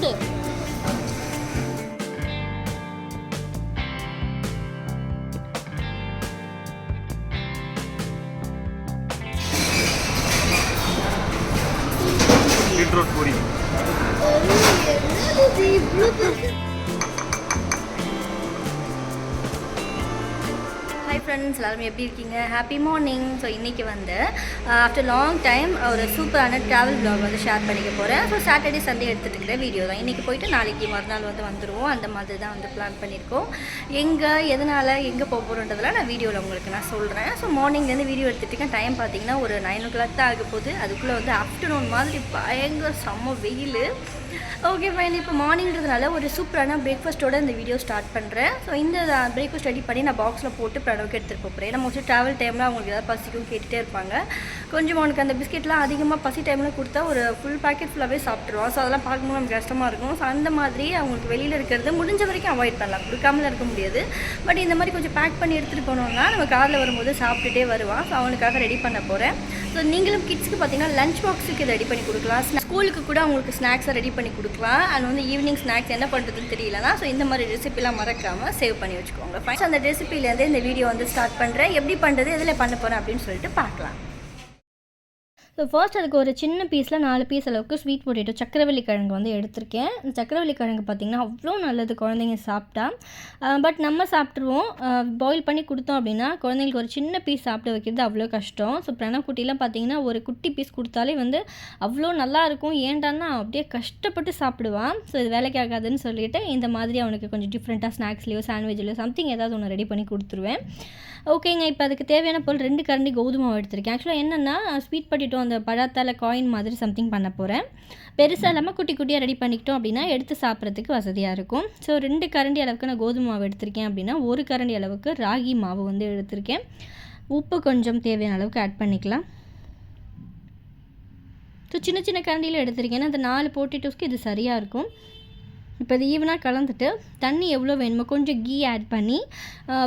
对 எல்லாருமே எப்படி இருக்கீங்க? ஹாப்பி மார்னிங் ஸோ இன்றைக்கி வந்து ஆஃப்டர் லாங் டைம் ஒரு சூப்பரான ட்ராவல் vlog வந்து ஷேர் பண்ணிக்க போகிறேன் ஸோ சாட்டர்டே சண்டே எடுத்துகிட்டு இருக்கிற வீடியோ தான். இன்றைக்கி போயிட்டு நாளைக்கு மறுநாள் வந்து வந்துடுவோம் அந்த மாதிரி தான் வந்து பிளான் பண்ணியிருக்கோம். எங்கே எதனால் எங்கே போக போகிறோன்றதெல்லாம் நான் வீடியோவில் உங்களுக்கு நான் சொல்கிறேன் ஸோ மார்னிங்லேருந்து வீடியோ எடுத்துகிட்டு இருக்கேன். டைம் பார்த்தீங்கன்னா ஒரு நைன் ஓ கிளாக் தான் ஆக போகுது அதுக்குள்ளே வந்து ஆஃப்டர்நூன் மாதிரி பயங்கர செம்ம வெயில். ஓகே ஃபைன் இப்போ மார்னிங்கிறதுனால ஒரு சூப்பரான பிரேக்ஃபாஸ்ட்டோட இந்த வீடியோ ஸ்டார்ட் பண்ணுறேன் ஸோ இந்த பிரேக்ஃபாஸ்ட் ரெடி பண்ணி நான் பாக்ஸில் போட்டு பிரணவுக்கு எடுத்துகிட்டு போகிறேன் ஏன்னா மோஸ்ட்லி ட்ராவல் டைமில் அவங்களுக்கு ஏதாவது பசிக்கும் கேட்டுகிட்டே இருப்பாங்க. கொஞ்சம் அவனுக்கு அந்த பிஸ்கெட்லாம் அதிகமாக பசி டைமில் கொடுத்தா ஒரு ஃபுல் பேக்கெட் ஃபுல்லாகவே சாப்பிட்ருவான் ஸோ அதெல்லாம் பார்க்கும்போது நமக்கு கஷ்டமாக இருக்கும். ஸோ அந்த மாதிரி அவங்களுக்கு வெளியில் இருக்கிறது முடிஞ்ச வரைக்கும் அவாய்ட் பண்ணலாம். கொடுக்காமல் இருக்க முடியாது. பட் இந்த மாதிரி கொஞ்சம் பேக் பண்ணி எடுத்துகிட்டு போனோம்னா நம்ம காரில் வரும்போது சாப்பிட்டுட்டே வருவான். ஸோ அவனுக்காக ரெடி பண்ண போகிறேன் ஸோ நீங்களும் கிட்ஸ்க்கு பார்த்தீங்கன்னா லஞ்ச் பாக்ஸுக்கு ரெடி பண்ணி கொடுக்கலாம். ஸ்கூலுக்கு கூட அவங்களுக்கு ஸ்நாக்ஸை ரெடி பண்ணி கொடுக்கலாம். அண்ட் வந்து ஈவினிங் ஸ்நாக்ஸ் என்ன பண்ணுறதுன்னு தெரியலனா ஸோ இந்த மாதிரி ரெசிபிலாம் மறக்காமல் சேவ் பண்ணி வச்சுக்கோங்க. ஃபைன் அந்த ரெசிபிலேருந்து இந்த வீடியோ வந்து ஸ்டார்ட் பண்ணுறேன் எப்படி பண்ணுறது எதில் பண்ண போகிறேன் அப்படின்னு சொல்லிட்டு பார்க்கலாம். ஸோ ஃபர்ஸ்ட் அதுக்கு ஒரு சின்ன பீஸில் நாலு பீஸ் அளவுக்கு ஸ்வீட் பொட்டேட்டோ சக்கரவள்ளி கிழங்கு வந்து எடுத்திருக்கேன். இந்த சக்கரவள்ளி கிழங்கு பார்த்திங்கன்னா அவ்வளோ நல்லது குழந்தைங்க சாப்பிட்டா. பட் நம்ம சாப்பிட்ருவோம் பாயில் பண்ணி கொடுத்தோம் அப்படின்னா குழந்தைங்களுக்கு ஒரு சின்ன பீஸ் சாப்பிட வைக்கிறது அவ்வளோ கஷ்டம். ஸோ பிரணக்குட்டிலாம் பார்த்தீங்கன்னா ஒரு குட்டி பீஸ் கொடுத்தாலே வந்து அவ்வளோ நல்லாயிருக்கும் ஏண்டான்னா ஏன்டான்னா அப்படியே கஷ்டப்பட்டு சாப்பிடுவான். ஸோ இது வேலைக்கு ஆகாதுன்னு சொல்லிட்டு இந்த மாதிரி அவனுக்கு கொஞ்சம் டிஃப்ரெண்ட்டாக ஸ்நாக்ஸ்லையோ சாண்ட்விச்லையோ சம்திங் ஏதாவது ஒன்று ரெடி பண்ணி கொடுத்துருவேன். ஓகேங்க இப்போ அதுக்கு தேவையான பொருள் ரெண்டு கரண்டி கோதுமை மாவு எடுத்திருக்கேன். ஆக்சுவலாக என்னென்னா ஸ்வீட் பட்டிட்டோ அந்த பழத்தால் காயின் மாதிரி சம்திங் பண்ண போகிறேன் பெருசாக இல்லாமல் குட்டி குட்டியாக ரெடி பண்ணிக்கிட்டோம் அப்படின்னா எடுத்து சாப்பிட்றதுக்கு வசதியாக இருக்கும். ஸோ ரெண்டு கரண்டி அளவுக்கு நான் கோதுமை மாவு எடுத்திருக்கேன் அப்படின்னா ஒரு கரண்டி அளவுக்கு ராகி மாவு வந்து எடுத்திருக்கேன். உப்பு கொஞ்சம் தேவையான அளவுக்கு ஆட் பண்ணிக்கலாம். ஸோ சின்ன சின்ன கரண்டியில் எடுத்திருக்கேன். அந்த நாலு பொட்டேட்டோஸ்க்கு இது சரியாக இருக்கும். இப்போ இது ஈவனாக கலந்துட்டு தண்ணி எவ்வளோ வேணுமோ கொஞ்சம் கீ ஆட் பண்ணி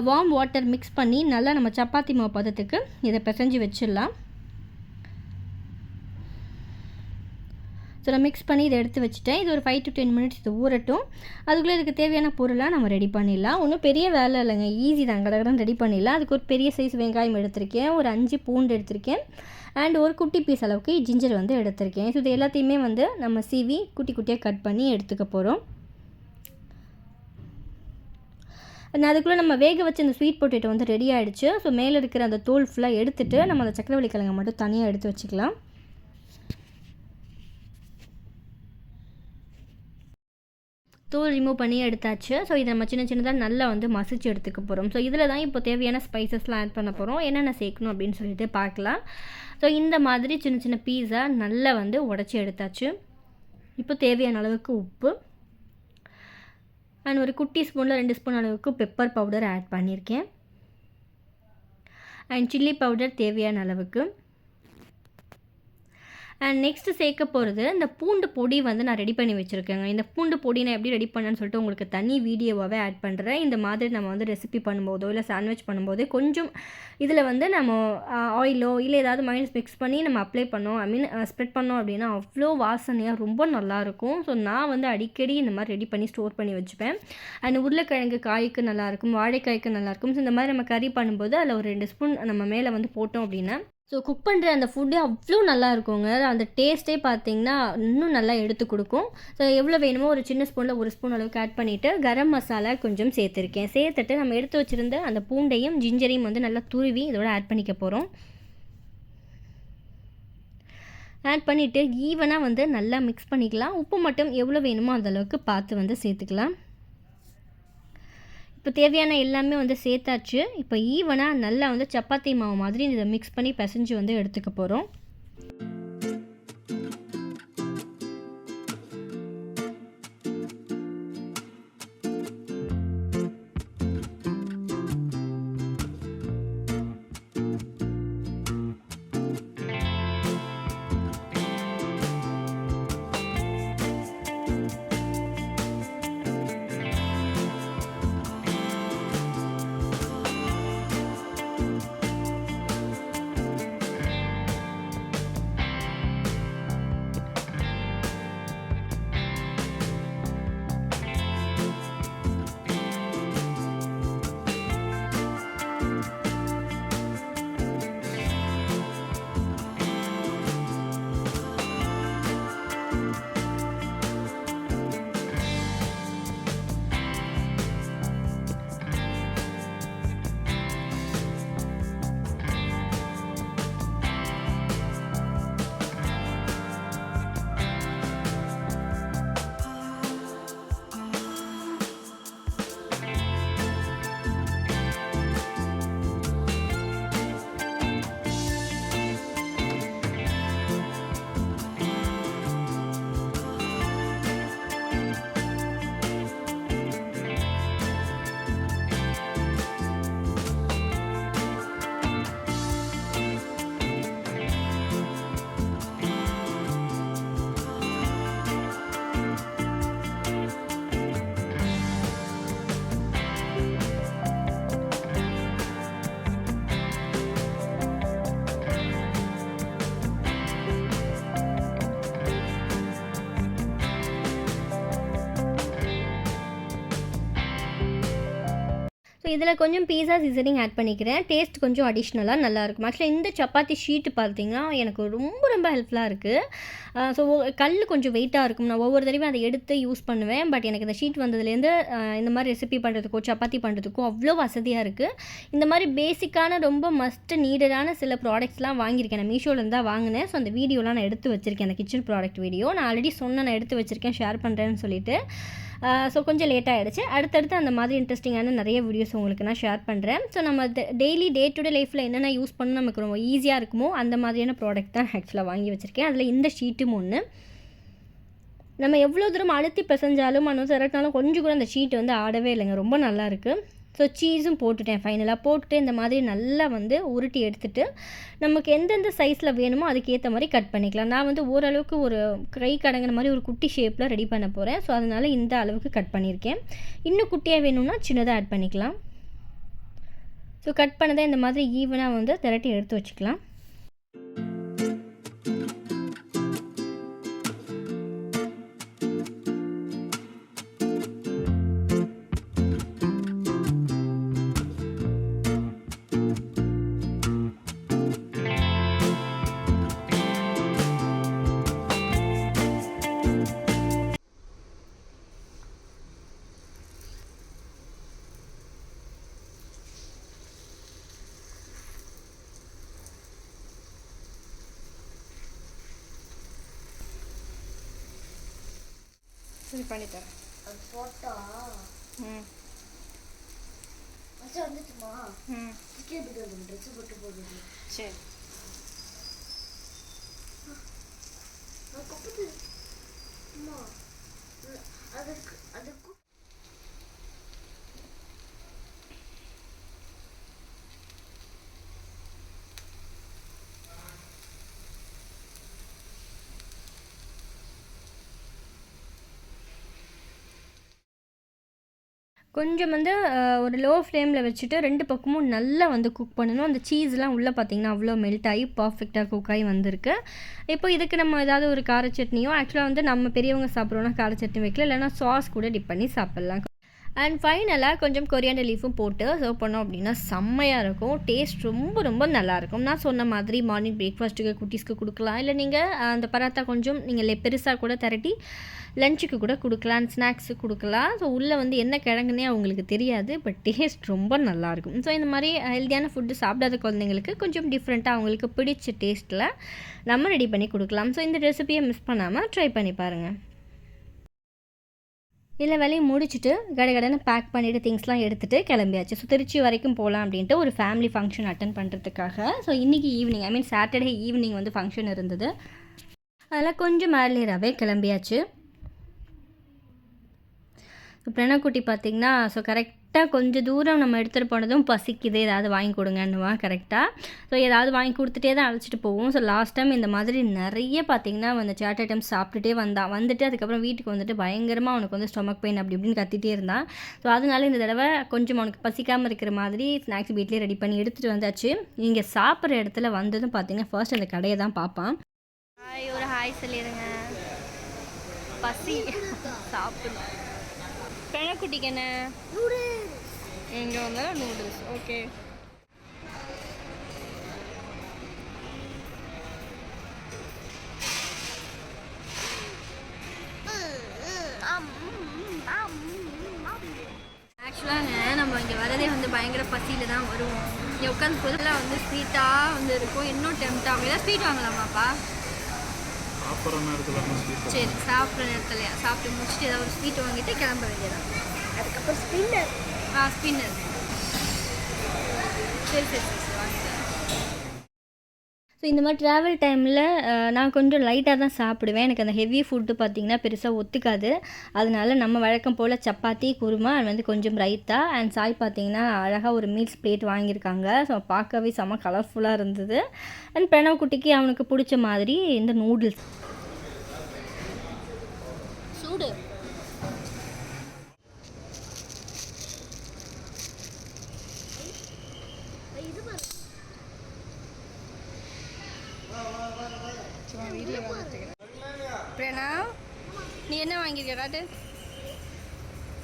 வார்ம் வாட்டர் மிக்ஸ் பண்ணி நல்லா நம்ம சப்பாத்தி மாவு பதத்துக்கு இதை பிசைஞ்சு வச்சிடலாம். ஸோ நான் மிக்ஸ் பண்ணி இதை எடுத்து வச்சுட்டேன். இது ஒரு ஃபைவ் டு டென் மினிட்ஸ் இது ஊறட்டும். அதுக்குள்ளே இதுக்கு தேவையான பொருளாக நம்ம ரெடி பண்ணிடலாம். ஒன்றும் பெரிய வேலை இல்லைங்க. ஈஸி தான். கடகடன் ரெடி பண்ணிடலாம். அதுக்கு ஒரு பெரிய சைஸ் வெங்காயம் எடுத்திருக்கேன். ஒரு அஞ்சு பூண்டு எடுத்திருக்கேன். அண்ட் ஒரு குட்டி பீஸ் அளவுக்கு ஜிஞ்சர் வந்து எடுத்திருக்கேன். ஸோ இது எல்லாத்தையுமே வந்து நம்ம சீவி குட்டி குட்டியாக கட் பண்ணி எடுத்துக்க போகிறோம் நான் அதுக்குள்ளே நம்ம வேக வச்சு அந்த ஸ்வீட் பொட்டேட்டோ வந்து ரெடி ஆகிடுச்சு ஸோ மேலே இருக்கிற அந்த தோல் ஃபுல்லாக எடுத்துகிட்டு நம்ம அந்த சக்கரவள்ளி கிழங்கை மட்டும் தனியாக எடுத்து வச்சுக்கலாம். தோல் ரிமூவ் பண்ணி எடுத்தாச்சு. ஸோ இதை நம்ம சின்ன சின்னதாக நல்லா வந்து மசிச்சு எடுத்துக்க போகிறோம் ஸோ இதில் தான் இப்போ தேவையான ஸ்பைசஸ்லாம் ஆட் பண்ண போகிறோம் என்னென்ன சேர்க்கணும் அப்படின்னு சொல்லிட்டு பார்க்கலாம். ஸோ இந்த மாதிரி சின்ன சின்ன பீஸா நல்லா வந்து உடச்சி எடுத்தாச்சு. இப்போ தேவையான அளவுக்கு உப்பு. அண்ட் ஒரு குட்டி ஸ்பூனில் ரெண்டு ஸ்பூன் அளவுக்கு பெப்பர் பவுடர் ஆட் பண்ணியிருக்கேன். அண்ட் சில்லி பவுடர் தேவையான அளவுக்கு. அண்ட் நெக்ஸ்ட்டு சேர்க்க போகிறது இந்த பூண்டு பொடி வந்து நான் ரெடி பண்ணி வச்சுருக்கேங்க. இந்த பூண்டு பொடி நான் எப்படி ரெடி பண்ணேன்னு சொல்லிட்டு உங்களுக்கு தனி வீடியோவாகவே ஆட் பண்ணுறேன் இந்த மாதிரி நம்ம வந்து ரெசிபி பண்ணும்போதோ இல்லை சாண்ட்விச் பண்ணும்போது கொஞ்சம் இதில் வந்து நம்ம ஆயிலோ இல்லை ஏதாவது மைனஸ் மிக்ஸ் பண்ணி நம்ம அப்ளை பண்ணோம். ஐ மீன் ஸ்ப்ரெட் பண்ணோம் அப்படின்னா அவ்வளோ வாசனையாக ரொம்ப நல்லாயிருக்கும் ஸோ நான் வந்து அடிக்கடி இந்த மாதிரி ரெடி பண்ணி ஸ்டோர் பண்ணி வச்சுப்பேன். அண்ட் உருளைக்கிழங்கு காய்க்கு நல்லாயிருக்கும் வாழைக்காய்க்கு நல்லாயிருக்கும் ஸோ இந்த மாதிரி நம்ம கறி பண்ணும்போது அதில் ஒரு ரெண்டு ஸ்பூன் நம்ம மேலே வந்து போட்டோம் அப்படின்னா ஸோ குக் பண்ணுற அந்த ஃபுட்டே அவ்வளோ நல்லா இருக்குங்க. அந்த டேஸ்ட்டே பார்த்தீங்கன்னா இன்னும் நல்லா எடுத்து கொடுக்கும். ஸோ எவ்வளோ வேணுமோ ஒரு சின்ன ஸ்பூனில் ஒரு ஸ்பூன் அளவுக்கு ஆட் பண்ணிவிட்டு கரம் மசாலா கொஞ்சம் சேர்த்துருக்கேன். சேர்த்துட்டு நம்ம எடுத்து வச்சுருந்த அந்த பூண்டையும் ஜிஞ்சரையும் வந்து நல்லா துருவி இதோட ஆட் பண்ணிக்க போகிறோம் ஆட் பண்ணிவிட்டு ஈவனாக வந்து நல்லா மிக்ஸ் பண்ணிக்கலாம். உப்பு மட்டும் எவ்வளோ வேணுமோ அந்தளவுக்கு பார்த்து வந்து சேர்த்துக்கலாம். இப்போ தேவையான எல்லாமே வந்து சேர்த்தாச்சு. இப்போ ஈவனாக நல்லா வந்து சப்பாத்தி மாவு மாதிரி இதை மிக்ஸ் பண்ணி பிசைஞ்சு வந்து எடுத்துக்க போகிறோம் இதில் கொஞ்சம் பீஸா சீசனிங் ஆட் பண்ணிக்கிறேன். டேஸ்ட் கொஞ்சம் அடிஷ்னலாக நல்லாயிருக்கும். ஆக்சுவலாக இந்த சப்பாத்தி ஷீட்டு பார்த்தீங்கன்னா எனக்கு ரொம்ப ரொம்ப ஹெல்ப்ஃபுல்லாக இருக்குது ஸோ கல் கொஞ்சம் வெயிட்டாக இருக்கும். நான் ஒவ்வொரு தடவையும் அதை எடுத்து யூஸ் பண்ணுவேன். பட் எனக்கு இந்த ஷீட் வந்ததுலேருந்து இந்த மாதிரி ரெசிபி பண்ணுறதுக்கோ சப்பாத்தி பண்ணுறதுக்கோ அவ்வளோ வசதியாக இருக்குது இந்த மாதிரி பேசிக்கான ரொம்ப மஸ்ட் நீடடான சில ப்ராடக்ட்ஸ்லாம் வாங்கியிருக்கேன். நான் மீஷோலேருந்து தான் வாங்கினேன். ஸோ அந்த வீடியோலாம் நான் எடுத்து வச்சுருக்கேன். அந்த கிச்சன் ப்ராடக்ட் வீடியோ நான் ஆல்ரெடி சொன்னேன் நான் எடுத்து வச்சுருக்கேன். ஷேர் பண்ணுறேன்னு சொல்லிட்டு. ஸோ கொஞ்சம் லேட் ஆகிடுச்சு அடுத்தடுத்து அந்த மாதிரி இன்ட்ரெஸ்டிங்கான நிறைய வீடியோஸ் உங்களுக்கு நான் ஷேர் பண்ணுறேன் ஸோ நம்ம டெய்லி டே டு டே லைஃப்பில் என்னென்ன யூஸ் பண்ண நமக்கு ரொம்ப ஈஸியாக இருக்குமோ அந்த மாதிரியான ப்ராடக்ட் தான் ஆக்சுவலாக வாங்கி வச்சுருக்கேன். அதில் இந்த ஷீட்டும் ஒன்று நம்ம எவ்வளோ தூரம் அழுத்தி பிசைஞ்சாலும் மனசு இறட்டினாலும் கொஞ்சம் கூட அந்த ஷீட் வந்து ஆடவே இல்லைங்க. ரொம்ப நல்லா இருக்குது ஸோ சீஸும் போட்டுட்டேன் ஃபைனலாக போட்டுட்டு இந்த மாதிரி நல்லா வந்து உருட்டி எடுத்துகிட்டு நமக்கு எந்தெந்த சைஸில் வேணுமோ அதுக்கேற்ற மாதிரி கட் பண்ணிக்கலாம். நான் வந்து ஓரளவுக்கு ஒரு கை கடங்கின மாதிரி ஒரு குட்டி ஷேப்பில் ரெடி பண்ண போகிறேன் ஸோ அதனால் இந்த அளவுக்கு கட் பண்ணியிருக்கேன். இன்னும் குட்டியாக வேணும்னா சின்னதாக ஆட் பண்ணிக்கலாம். ஸோ கட் பண்ணதை இந்த மாதிரி ஈவனாக வந்து திரட்டி எடுத்து வச்சுக்கலாம். சரி பண்ணித்தரேன் அது போட்டா ம். வந்துச்சுமா ம். டிக்கெட் அது ட்ரெஸ் போட்டு போடுது சரி. அதுக்கப்புறம் அதுக்கு அதுக்கு கொஞ்சம் வந்து ஒரு லோ ஃப்ளேமில் வச்சுட்டு ரெண்டு பக்கமும் நல்லா வந்து குக் பண்ணணும். அந்த சீஸ்லாம் உள்ளே பார்த்தீங்கன்னா அவ்வளோ மெல்ட் ஆகி பர்ஃபெக்டாக குக் ஆகி வந்திருக்கு. இப்போ இதுக்கு நம்ம ஏதாவது ஒரு கார சட்னியோ ஆக்சுவலாக வந்து நம்ம பெரியவங்க சாப்பிட்றோன்னா கார சட்னி வைக்கல இல்லைன்னா சாஸ் கூட டிப் பண்ணி சாப்பிட்லாம். அண்ட் ஃபைனலாக கொஞ்சம் கொரியாண்டர் லீஃபும் போட்டு சர்வ் பண்ணோம் அப்படின்னா செம்மையாக இருக்கும். டேஸ்ட் ரொம்ப ரொம்ப நல்லாயிருக்கும் நான் சொன்ன மாதிரி மார்னிங் பிரேக்ஃபாஸ்ட்டுக்கு குட்டீஸ்க்கு கொடுக்கலாம். இல்லை நீங்கள் அந்த பராத்தா கொஞ்சம் நீங்கள் பெருசாக கூட திரட்டி லஞ்சுக்கு கூட கொடுக்கலாம். ஸ்நாக்ஸுக்கு கொடுக்கலாம். ஸோ உள்ளே வந்து என்ன கிழங்குனே அவங்களுக்கு தெரியாது பட் டேஸ்ட் ரொம்ப நல்லாயிருக்கும் ஸோ இந்த மாதிரி ஹெல்த்தியான ஃபுட்டு சாப்பிடாத குழந்தைங்களுக்கு கொஞ்சம் டிஃப்ரெண்ட்டாக அவங்களுக்கு பிடிச்ச டேஸ்ட்டில் நம்ம ரெடி பண்ணி கொடுக்கலாம். ஸோ இந்த ரெசிபியை மிஸ் பண்ணாமல் ட்ரை பண்ணி பாருங்கள் இல்லை வேலையும் முடிச்சுட்டு கடகடன்னு பேக் பண்ணிவிட்டு திங்ஸ்லாம் எடுத்துகிட்டு கிளம்பியாச்சு. ஸோ திருச்சி வரைக்கும் போகலாம் அப்படின்ட்டு ஒரு ஃபேமிலி ஃபங்க்ஷன் அட்டன் பண்ணுறதுக்காக ஸோ இன்றைக்கி evening I mean Saturday evening வந்து ஃபங்க்ஷன் இருந்தது. அதெல்லாம் கொஞ்சம் ஏர்லியராகவே கிளம்பியாச்சு. பிரணக்குட்டி பார்த்திங்கன்னா ஸோ கரெக்ட் கரெக்டாக கொஞ்சம் தூரம் நம்ம எடுத்துகிட்டு போனதும் பசிக்குது ஏதாவது வாங்கி கொடுங்கன்னுவான் கரெக்டாக ஸோ ஏதாவது வாங்கி கொடுத்துட்டே தான் அழைச்சிட்டு போவோம். ஸோ லாஸ்ட் டைம் இந்த மாதிரி நிறைய பார்த்திங்கன்னா அந்த சாட் ஐட்டம்ஸ் சாப்பிட்டுட்டே வந்தான் வந்துட்டு அதுக்கப்புறம் வீட்டுக்கு வந்துட்டு பயங்கரமாக அவனுக்கு வந்து ஸ்டொமக் பெயின் அப்படி இப்படின்னு கத்திட்டே இருந்தான். ஸோ அதனால இந்த தடவை கொஞ்சம் அவனுக்கு பசிக்காமல் இருக்கிற மாதிரி ஸ்நாக்ஸ் வீட்லேயே ரெடி பண்ணி எடுத்துகிட்டு வந்தாச்சு. இங்கே சாப்பிட்ற இடத்துல வந்ததும் பார்த்தீங்கன்னா ஃபர்ஸ்ட் அந்த கடையை தான் பார்ப்பான் ஹாய் ஒரு ஹாய் சொல்லிடுங்க பசி. சாப்பிடணும். பிணக்குட்டிக்கு என்ன இங்கே வந்தாலும் நூடுல்ஸ் ஓகே ஆக்சுவலாங்க நம்ம இங்கே வரதே வந்து பயங்கர பசியில் தான் வருவோம். இங்கே உட்காந்து பொருளாக வந்து ஸ்வீட்டாக வந்து இருக்கும். இன்னும் டெம்ட் ஆகும் ஏதாவது ஸ்வீட் வாங்கலாமாப்பா சாப்பிட்ற நேரத்தில் சரி சாப்பிட்ற நேரத்துலையா? சாப்பிட்டு முடிச்சுட்டு ஏதாவது ஒரு ஸ்வீட் வாங்கிட்டு கிளம்ப வேண்டியதான் அதுக்கப்புறம் ஸ்பின்னர் ஆ ஸ்பின்னர் சரி சரி ஸோ இந்த மாதிரி ட்ராவல் டைமில் நான் கொஞ்சம் லைட்டாக தான் சாப்பிடுவேன். எனக்கு அந்த ஹெவி ஃபுட்டு பார்த்திங்கன்னா பெருசாக ஒத்துக்காது. அதனால நம்ம வழக்கம் போல் சப்பாத்தி குருமா அது வந்து கொஞ்சம் ரைத்தா அண்ட் சாய் பார்த்திங்கன்னா அழகாக ஒரு மீல்ஸ் பிளேட் வாங்கியிருக்காங்க. ஸோ பார்க்கவே செம கலர்ஃபுல்லாக இருந்தது. அண்ட் பிரணவ் குட்டிக்கு அவனுக்கு பிடிச்ச மாதிரி இந்த நூடுல்ஸ் சூடு இது பாரு பிரணவ் நீ என்ன வாங்கியிருக்க காட்டு?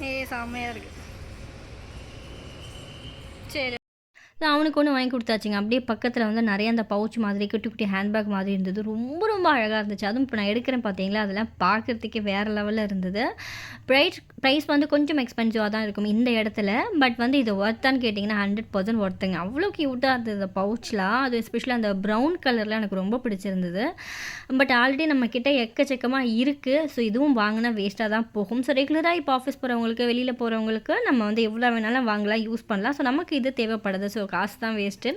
ஏ செம்மையாக இருக்கு. ஸோ அவனுக்கு ஒன்று வாங்கி கொடுத்தாச்சுங்க. அப்படியே பக்கத்தில் வந்து நிறைய அந்த பவுச் மாதிரி குட்டி குட்டி ஹேண்ட்பேக் மாதிரி இருந்தது. ரொம்ப ரொம்ப அழகாக இருந்துச்சு. அதுவும் இப்போ நான் எடுக்கிறேன் பார்த்தீங்களா அதெல்லாம் பார்க்குறதுக்கே வேறு லெவலில் இருந்தது. ப்ரைஸ் ப்ரைஸ் வந்து கொஞ்சம் எக்ஸ்பென்சிவாக தான் இருக்கும் இந்த இடத்துல. பட் வந்து இது ஒர்த்தான்னு கேட்டிங்கன்னா ஹண்ட்ரட் பர்சன்ட் ஒர்த்துங்க அவ்வளோ க்யூட்டாக இருந்தது அந்த பவுச்லாம் அது எஸ்பெஷலி அந்த ப்ரௌன் கலரில் எனக்கு ரொம்ப பிடிச்சிருந்தது. பட் ஆல்ரெடி நம்ம கிட்ட எக்கச்சக்கமாக இருக்குது ஸோ இதுவும் வாங்கினா வேஸ்ட்டாக தான் போகும். ஸோ ரெகுலராக இப்போ ஆஃபீஸ் போகிறவங்களுக்கு வெளியில் போகிறவங்களுக்கு நம்ம வந்து எவ்வளோ வேணாலும் வாங்கலாம் யூஸ் பண்ணலாம். ஸோ நமக்கு இது தேவைப்படுது. ஸோ காசு தான் வேஸ்ட்டு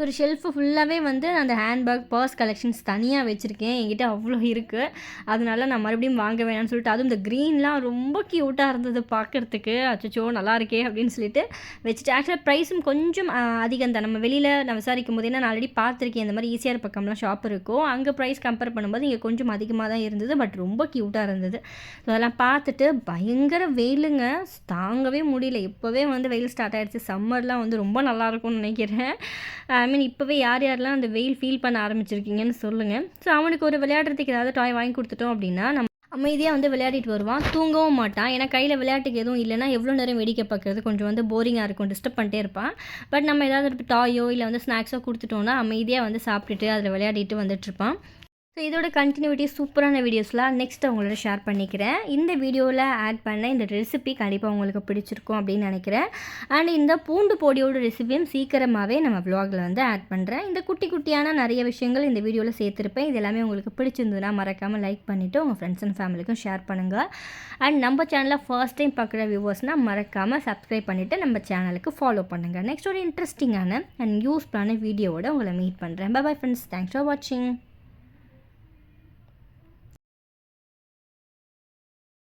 ஸோ ஒரு ஷெல்ஃபு ஃபுல்லாகவே வந்து அந்த ஹேண்ட்பேக் பர்ஸ் கலெக்ஷன்ஸ் தனியாக வச்சுருக்கேன். என்கிட்ட அவ்வளோ இருக்குது அதனால நான் மறுபடியும் வாங்க வேணாம்னு சொல்லிட்டு அதுவும் இந்த க்ரீன்லாம் ரொம்ப க்யூட்டாக இருந்தது பார்க்குறதுக்கு அச்சோ நல்லா இருக்கே அப்படின்னு சொல்லிட்டு வச்சுட்டு ஆக்சுவலாக ப்ரைஸும் கொஞ்சம் அதிகம் தான். நம்ம வெளியில் நான் விசாரிக்கும் போது ஏன்னா நான் ஆல்ரெடி பார்த்துருக்கேன் இந்த மாதிரி ஈஸியாக பக்கம்லாம் ஷாப் இருக்கும். அங்கே ப்ரைஸ் கம்பேர் பண்ணும்போது இங்கே கொஞ்சம் அதிகமாக தான் இருந்தது பட் ரொம்ப க்யூட்டாக இருந்தது. ஸோ அதெல்லாம் பார்த்துட்டு பயங்கர வெயிலுங்க. தாங்கவே முடியல. இப்போவே வந்து வெயில் ஸ்டார்ட் ஆகிடுச்சு சம்மர்லாம் வந்து ரொம்ப நல்லா இருக்கும்னு நினைக்கிறேன். மீன் இப்போவே யார் யாரெல்லாம் அந்த வெயில் ஃபீல் பண்ண ஆரம்பிச்சிருக்கீங்கன்னு சொல்லுங்கள் ஸோ அவனுக்கு ஒரு விளையாடுறதுக்கு ஏதாவது டாய் வாங்கி கொடுத்துட்டோம் அப்படின்னா நம்ம அமைதியாக வந்து விளையாடிட்டு வருவான். தூங்கவும் மாட்டான். ஏன்னா கையில் விளையாட்டுக்கு எதுவும் இல்லைன்னா எவ்வளோ நேரம் வேடிக்கை பார்க்குறது? கொஞ்சம் வந்து போரிங்காக இருக்கும் டிஸ்டர்ப் பண்ணிட்டே இருப்பான். பட் நம்ம ஏதாவது டாயோ இல்லை வந்து ஸ்நாக்ஸோ கொடுத்துட்டோம்னா அமைதியாக வந்து சாப்பிட்டுட்டு அதில் விளையாடிட்டு வந்துட்டுருப்பான் ஸோ இதோட கண்டினியூட்டி சூப்பரான வீடியோஸ்லாம் நெக்ஸ்ட் உங்களோட ஷேர் பண்ணிக்கிறேன். இந்த வீடியோவில் ஆட் பண்ண இந்த ரெசிபி கண்டிப்பாக உங்களுக்கு பிடிச்சிருக்கும் அப்படின்னு நினைக்கிறேன். அண்ட் இந்த பூண்டு பொடியோட ரெசிபியும் சீக்கிரமாகவே நம்ம வ்ளாகில் வந்து ஆட் பண்ணுறேன் இந்த குட்டி குட்டியான நிறைய விஷயங்கள் இந்த வீடியோவில் சேர்த்துருப்பேன். இது எல்லாமே உங்களுக்கு பிடிச்சிருந்ததுன்னா மறக்காமல் லைக் பண்ணிவிட்டு உங்கள் ஃப்ரெண்ட்ஸ் அண்ட் ஃபேமிலிக்கும் ஷேர் பண்ணுங்கள் அண்ட் நம்ம சேனலில் ஃபர்ஸ்ட் டைம் பார்க்குற வியூவர்ஸ்னால் மறக்காமல் சப்ஸ்கிரைப் பண்ணிவிட்டு நம்ம சேனலுக்கு ஃபாலோ பண்ணுங்கள் நெக்ஸ்ட் ஒரு இன்ட்ரெஸ்டிங்கான அண்ட் யூஸ்ஃபுல்லான வீடியோவோட உங்களை மீட் பண்ணுறேன் பை ஃப்ரெண்ட்ஸ் தேங்க்ஸ் ஃபார் வாட்சிங்